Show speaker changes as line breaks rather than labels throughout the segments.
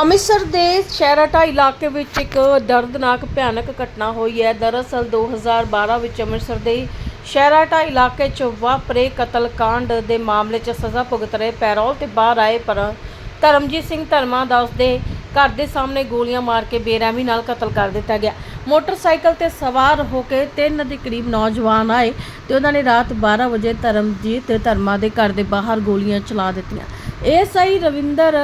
ਅੰਮ੍ਰਿਤਸਰ ਦੇ ਸ਼ਹਿਰਾਟਾ ਇਲਾਕੇ ਵਿੱਚ ਇੱਕ ਦਰਦਨਾਕ ਭਿਆਨਕ ਘਟਨਾ ਹੋਈ ਹੈ। ਦਰਅਸਲ 2012 ਵਿੱਚ ਅੰਮ੍ਰਿਤਸਰ ਦੇ ਸ਼ਹਿਰਾਟਾ ਇਲਾਕੇ 'ਚ ਵਾਪਰੇ ਕਤਲकांड ਦੇ ਮਾਮਲੇ 'ਚ ਸਜ਼ਾ ਭੁਗਤ ਰਹੇ ਪੈਰੋਲ ਤੇ ਬਾਹਰ ਆਏ, ਪਰ ਧਰਮਜੀਤ ਸਿੰਘ ਧਰਮਾ ਦਾ ਉਸਦੇ ਘਰ ਦੇ ਸਾਹਮਣੇ ਗੋਲੀਆਂ ਮਾਰ ਕੇ ਬੇਰਹਿਮੀ ਨਾਲ ਕਤਲ ਕਰ ਦਿੱਤਾ ਗਿਆ। ਮੋਟਰਸਾਈਕਲ ਤੇ ਸਵਾਰ ਹੋ ਕੇ ਤਿੰਨ ਦੇ ਕਰੀਬ ਨੌਜਵਾਨ ਆਏ ਤੇ ਉਹਨਾਂ ਨੇ ਰਾਤ 12 ਵਜੇ ਧਰਮਜੀਤ ਧਰਮਾ ਦੇ ਘਰ ਦੇ ਬਾਹਰ ਗੋਲੀਆਂ ਚਲਾ ਦਿੱਤੀਆਂ। ਏਐਸਆਈ ਰਵਿੰਦਰ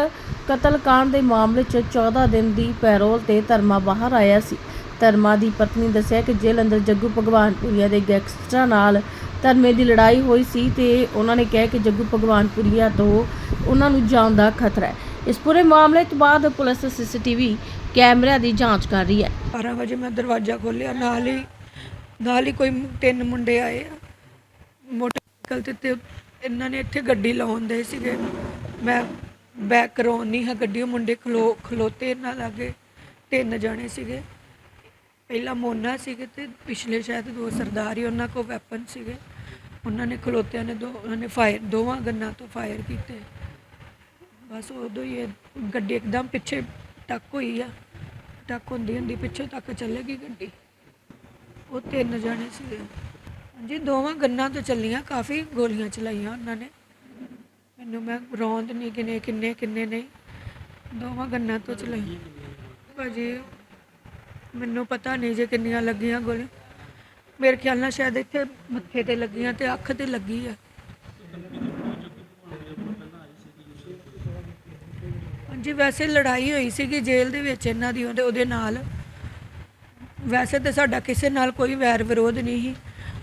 ਕਤਲकांड ਦੇ ਮਾਮਲੇ 'ਚ 14 ਦਿਨ ਦੀ ਪੈਰੋਲ ਤੇ ਧਰਮਾ ਬਾਹਰ ਆਇਆ ਸੀ। ਧਰਮਾ ਦੀ ਪਤਨੀ ਦੱਸਿਆ ਕਿ ਜੇਲ੍ਹ ਅੰਦਰ ਜੱਗੂ ਭਗਵਾਨਪੁਰੀਆ ਦੇ ਗੈਂਗਸਟਰਾਂ ਨਾਲ ਧਰਮੇ ਦੀ ਲੜਾਈ ਹੋਈ ਸੀ ਤੇ ਉਹਨਾਂ ਨੇ ਕਿਹਾ ਕਿ ਜੱਗੂ ਭਗਵਾਨਪੁਰੀਆ ਤੋਂ ਉਹਨਾਂ ਨੂੰ ਜਾਨ ਦਾ ਖਤਰਾ ਹੈ। ਇਸ ਪੂਰੇ ਮਾਮਲੇ ਤੋਂ ਬਾਅਦ ਪੁਲਿਸ ਸੀਸੀਟੀਵੀ ਕੈਮਰਿਆਂ ਦੀ ਜਾਂਚ ਕਰ ਰਹੀ ਹੈ।
12 ਵਜੇ ਮੈਂ ਦਰਵਾਜ਼ਾ ਖੋਲ੍ਹਿਆ, ਨਾਲ ਹੀ ਨਾਲ ਹੀ ਕੋਈ ਤਿੰਨ ਮੁੰਡੇ ਆਏ ਆ। ਮੋਟਰਸਾਈਕਲ ਤੇ ਇਹਨਾਂ ਨੇ ਇੱਥੇ ਗੱਡੀ ਲਾਉਣ ਦੇ ਸੀਗੇ। ਮੈਂ ਬੈਕ ਕਰਾਉਣ ਨਹੀਂ ਹੈ ਗੱਡੀ, ਉਹ ਮੁੰਡੇ ਖਲੋ, ਖਲੋਤੇ ਇਹਨਾਂ ਲਾਗੇ, ਤਿੰਨ ਜਣੇ ਸੀਗੇ। ਪਹਿਲਾ ਮੋਨਾ ਸੀਗੇ ਤੇ ਪਿਛਲੇ ਸ਼ਾਇਦ ਦੋ ਸਰਦਾਰ ਹੀ ਉਹਨਾਂ ਕੋਲ ਵੈਪਨ ਸੀਗੇ। ਉਹਨਾਂ ਨੇ ਖਲੋਤਿਆਂ ਨੇ ਦੋ, ਉਹਨਾਂ ਨੇ ਫਾਇਰ ਦੋਵਾਂ ਗੰਨਾਂ ਤੋਂ ਫਾਇਰ ਕੀਤੇ। ਬਸ ਉਦੋਂ ਹੀ ਇਹ ਗੱਡੀ ਇੱਕਦਮ ਪਿੱਛੇ ਟੱਕ ਹੋਈ ਆ। ਟੱਕ ਹੁੰਦੀ ਹੁੰਦੀ ਪਿੱਛੇ ਤੱਕ ਚੱਲੇਗੀ ਗੱਡੀ। ਉਹ ਤਿੰਨ ਜਣੇ ਸੀਗੇ। ਹਾਂਜੀ, ਦੋਵਾਂ ਗੰਨਾਂ ਤੋਂ ਚੱਲੀਆਂ, ਕਾਫੀ ਗੋਲੀਆਂ ਚਲਾਈਆਂ ਉਹਨਾਂ ਨੇ। ਮੈਨੂੰ ਮੈਂ ਰੌਂਦ ਨਹੀਂ ਕਿਨੇ ਕਿੰਨੇ ਕਿੰਨੇ ਨਹੀਂ। ਦੋਵਾਂ ਗੰਨਾਂ ਤੋਂ ਚਲਾਈ ਭਾਜੀ, ਮੈਨੂੰ ਪਤਾ ਨਹੀਂ ਜੇ ਕਿੰਨੀਆਂ ਲੱਗੀਆਂ ਗੋਲੀਆਂ। ਮੇਰੇ ਖਿਆਲ ਨਾਲ ਸ਼ਾਇਦ ਇੱਥੇ ਮੱਥੇ ਤੇ ਲੱਗੀਆਂ ਤੇ ਅੱਖ ਤੇ ਲੱਗੀ ਆ। ਜੀ ਵੈਸੇ ਲੜਾਈ ਹੋਈ ਸੀਗੀ ਜੇਲ੍ਹ ਦੇ ਵਿੱਚ ਇਹਨਾਂ ਦੀ ਉਹਦੇ ਉਹਦੇ ਨਾਲ। ਵੈਸੇ ਤਾਂ ਸਾਡਾ ਕਿਸੇ ਨਾਲ ਕੋਈ ਵੈਰ ਵਿਰੋਧ ਨਹੀਂ ਸੀ।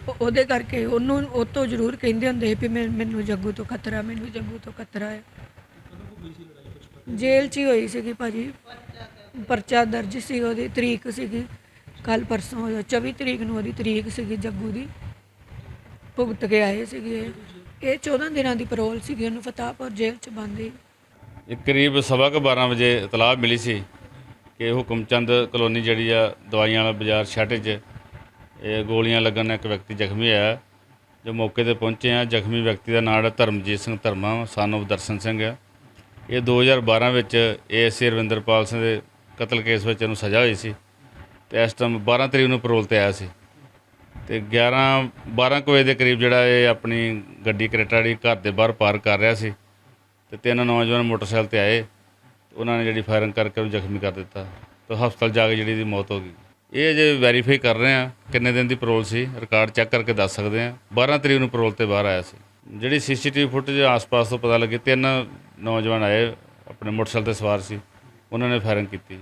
ਉਹ- ਉਹਦੇ ਕਰਕੇ ਉਹਨੂੰ ਉਹ ਤੋਂ ਜ਼ਰੂਰ ਕਹਿੰਦੇ ਹੁੰਦੇ ਸੀ ਵੀ ਮੈਂ- ਮੈਨੂੰ ਜੱਗੂ ਤੋਂ ਖਤਰਾ, ਮੈਨੂੰ ਜੱਗੂ ਤੋਂ ਖਤਰਾ ਹੈ। ਜੇਲ੍ਹ 'ਚ ਹੀ ਹੋਈ ਸੀਗੀ ਭਾਜੀ। ਪਰਚਾ ਦਰਜ ਸੀ ਉਹਦੀ, ਤਰੀਕ ਸੀਗੀ। ਕੱਲ ਪਰਸੋਂ 24 ਤਰੀਕ ਨੂੰ ਉਹਦੀ ਤਰੀਕ ਸੀਗੀ ਜੱਗੂ ਦੀ। ਭੁਗਤ ਕੇ ਆਏ ਸੀਗੇ। ਇਹ। ਇਹ 14 ਦਿਨਾਂ ਦੀ ਪਰੋਲ ਸੀਗੀ ਉਹਨੂੰ ਫਤਾਹਪੁਰ ਜੇਲ੍ਹ 'ਚ ਬੰਦੀ
ਇਹ ਕਰੀਬ ਸਵਾ ਕੁ 12 ਵਜੇ ਇਤਲਾਹ ਮਿਲੀ ਸੀ ਕਿ ਹੁਕਮ ਚੰਦ ਕਲੋਨੀ ਜਿਹੜੀ ਆ ਦਵਾਈਆਂ ਵਾਲਾ ਬਾਜ਼ਾਰ ਛਾਟੇ 'ਚ ਇਹ ਗੋਲੀਆਂ ਲੱਗਣ ਨਾਲ ਇੱਕ ਵਿਅਕਤੀ ਜ਼ਖਮੀ ਹੋਇਆ। ਜੋ ਮੌਕੇ ਤੇ ਪਹੁੰਚੇ ਆ, ਜ਼ਖਮੀ ਵਿਅਕਤੀ ਦਾ ਨਾਮ ਹੈ ਧਰਮਜੀਤ ਸਿੰਘ ਧਰਮਾ, son ਦਰਸ਼ਨ ਸਿੰਘ ਆ ਇਹ 2012 ਵਿੱਚ ਏਐਸਸੀ ਰਵਿੰਦਰਪਾਲ ਸਿੰਘ ਦੇ ਕਤਲ ਕੇਸ ਵਿੱਚ ਇਹਨੂੰ ਸਜ਼ਾ ਹੋਈ ਸੀ ਤੇ ਇਸ ਟਾਈਮ 12 ਤਰੀਕ ਨੂੰ ਪੈਰੋਲ ਤੇ ਆਇਆ ਸੀ। ਤੇ 11 12 ਕੁ ਵਜੇ ਦੇ ਕਰੀਬ ਜਿਹੜਾ ਇਹ ਆਪਣੀ ਗੱਡੀ ਕਰੇਟਾ ਜਿਹੜੀ ਘਰ ਦੇ ਬਾਹਰ ਪਾਰ ਕਰ ਰਿਹਾ ਸੀ ਤੇ ਤਿੰਨ ਨੌਜਵਾਨ ਮੋਟਰਸਾਈਕਲ ਤੇ ਆਏ ਉਹਨਾਂ ਨੇ ਜਿਹੜੀ ਫਾਇਰਿੰਗ ਕਰਕੇ ਉਹਨੂੰ ਜ਼ਖਮੀ ਕਰ ਦਿੱਤਾ ਤੇ ਹਸਪਤਾਲ ਜਾ ਕੇ ਜਿਹੜੀ ਦੀ ਮੌਤ ਹੋ ਗਈ। ਇਹ ਜੇ ਵੈਰੀਫਾਈ ਕਰ ਰਹੇ ਆ ਕਿੰਨੇ ਦਿਨ ਦੀ ਪਰੋਲ ਸੀ? ਰਿਕਾਰਡ ਚੈੱਕ ਕਰਕੇ ਦੱਸ ਸਕਦੇ ਆ 12 ਤਰੀਕ ਨੂੰ ਪਰੋਲ ਤੇ ਬਾਹਰ ਆਇਆ ਸੀ। ਜਿਹੜੀ ਸੀਸੀਟੀਵੀ ਫੁਟੇਜ ਆਸ-ਪਾਸ ਤੋਂ ਪਤਾ ਲੱਗੀ, ਤਿੰਨ ਨੌਜਵਾਨ ਆਏ, ਆਪਣੇ ਮੋਟਰਸਾਈਕਲ ਤੇ ਸਵਾਰ ਸੀ। ਉਹਨਾਂ ਨੇ ਫਾਇਰਿੰਗ ਕੀਤੀ।